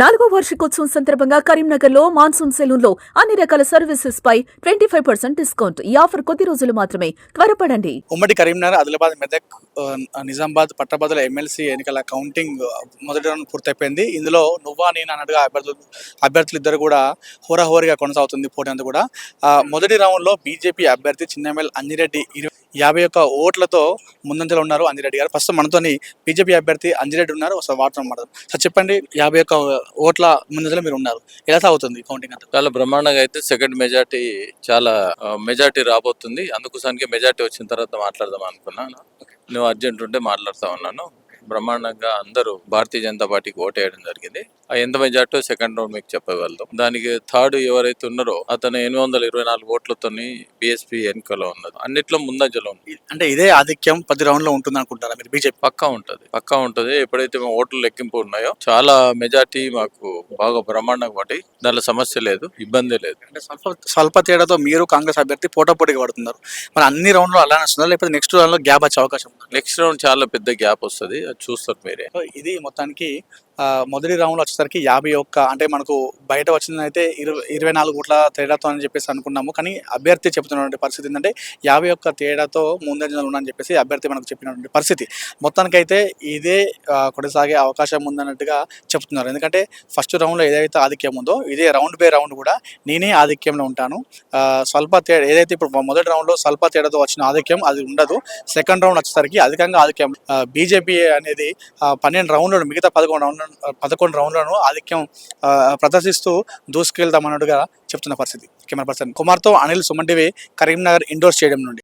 నాలుగో వార్షికోత్సవం సందర్భంగా కరీంనగర్లో మాన్సూన్ సెలూన్లో అన్ని రకాల సర్వీసెస్ పై ట్వంటీ ఫైవ్ పర్సెంట్ డిస్కౌంట్. ఈ ఆఫర్ కొద్ది రోజులు మాత్రమే. త్వరపడండి. ఉమ్మడి కరీంనగర్ ఆదిలాబాద్ మెదక్ నిజామాబాద్ పట్టభద్రుల ఎమ్మెల్సీ ఎన్నికల కౌంటింగ్ మొదటి రౌండ్ పూర్తయిపోయింది. ఇందులో నువ్వా నేను అన్నట్టుగా అభ్యర్థులు అభ్యర్థులు ఇద్దరు కూడా హోరాహోరీగా కొనసాగుతుంది పోటీ అంతా కూడా. మొదటి రౌండ్లో బీజేపీ అభ్యర్థి చిన్నమెల్ అంజిరెడ్డి ఇరవై యాభై ఒక్క ఓట్లతో ముందంజలో ఉన్నారు అంజిరెడ్డి గారు. ప్రస్తుతం మనతోని బీజేపీ అభ్యర్థి అంజిరెడ్డి ఉన్నారు. ఒకసారి వాటర్ మాట్లాడదాం సార్ చెప్పండి యాభై ఒక్క ఓట్ల ముందంజలో మీరు ఉన్నారు. ఎలా సాగుతుంది కౌంటింగ్ అంతా? చాలా బ్రహ్మాండంగా అయితే సెకండ్ మెజార్టీ చాలా మెజార్టీ రాబోతుంది. అందుకోసానికి మెజార్టీ వచ్చిన తర్వాత మాట్లాడదాం అనుకున్నాను. నువ్వు అర్జెంట్ ఉంటే మాట్లాడుతా ఉన్నాను. బ్రహ్మాండంగా అందరూ భారతీయ జనతా పార్టీకి ఓటేయడం జరిగింది. ఆ ఎంత మెజార్టీ సెకండ్ రౌండ్ మీకు చెప్పగలుగుతాం. దానికి థర్డ్ ఎవరైతే ఉన్నారో అతను ఎనిమిది వందల ఇరవై నాలుగు ఓట్లతోని బిఎస్పీ ఎన్నికలో ఉన్నది. అన్నిట్లో ముందంజలో ఉంది. అంటే ఇదే ఆధిక్యం పది రౌండ్లో ఉంటుంది అనుకుంటారా మీరు బీజేపీ? పక్కా ఉంటది. పక్కా ఉంటది. ఎప్పుడైతే మేము ఓట్లు లెక్కింపు ఉన్నాయో చాలా మెజార్టీ మాకు బాగా బ్రహ్మాండంగా పడి దానిలో సమస్య లేదు ఇబ్బంది లేదు. అంటే స్వల్ప స్వల్ప తేడాతో మీరు కాంగ్రెస్ అభ్యర్థి పోటాపోటీగా పడుతున్నారు. మరి అన్ని రౌండ్లో అలానే వస్తుందా? లేకపోతే నెక్స్ట్ రౌండ్లో గ్యాప్ వచ్చే అవకాశం ఉందా? నెక్స్ట్ రౌండ్ చాలా పెద్ద గ్యాప్ వస్తుంది. చూస్తారు మీరే. ఇది మొత్తానికి మొదటి రౌండ్లో వచ్చేసరికి యాభై ఒక్క అంటే మనకు బయట వచ్చిందైతే ఇరవై ఇరవై నాలుగు ఓట్ల తేడాతో అని చెప్పేసి అనుకున్నాము. కానీ అభ్యర్థి చెప్తున్నటువంటి పరిస్థితి ఏంటంటే యాభై ఒక్క తేడాతో ముందంజలో ఉన్నారని చెప్పేసి అభ్యర్థి మనకు చెప్పినటువంటి పరిస్థితి. మొత్తానికైతే ఇదే కొనసాగే అవకాశం ఉందన్నట్టుగా చెప్తున్నారు. ఎందుకంటే ఫస్ట్ రౌండ్లో ఏదైతే ఆధిక్యం ఉందో ఇదే రౌండ్ బై రౌండ్ కూడా నేనే ఆధిక్యంలో ఉంటాను. స్వల్ప తేడా ఏదైతే ఇప్పుడు మొదటి రౌండ్లో స్వల్ప తేడాతో వచ్చిన ఆధిక్యం అది ఉండదు. సెకండ్ రౌండ్ వచ్చేసరికి అధికంగా ఆధిక్యం బీజేపీ అనేది పన్నెండు రౌండ్లు మిగతా పదకొండు పదకొండు రౌండ్లను ఆధిక్యం ప్రదర్శిస్తూ దూసుకెళ్తామన్నట్టుగా చెప్తున్న పరిస్థితి. కెమెరా పర్సన్ కుమార్తో Anil Suman TV Karimnagar indoor stadium నుండి.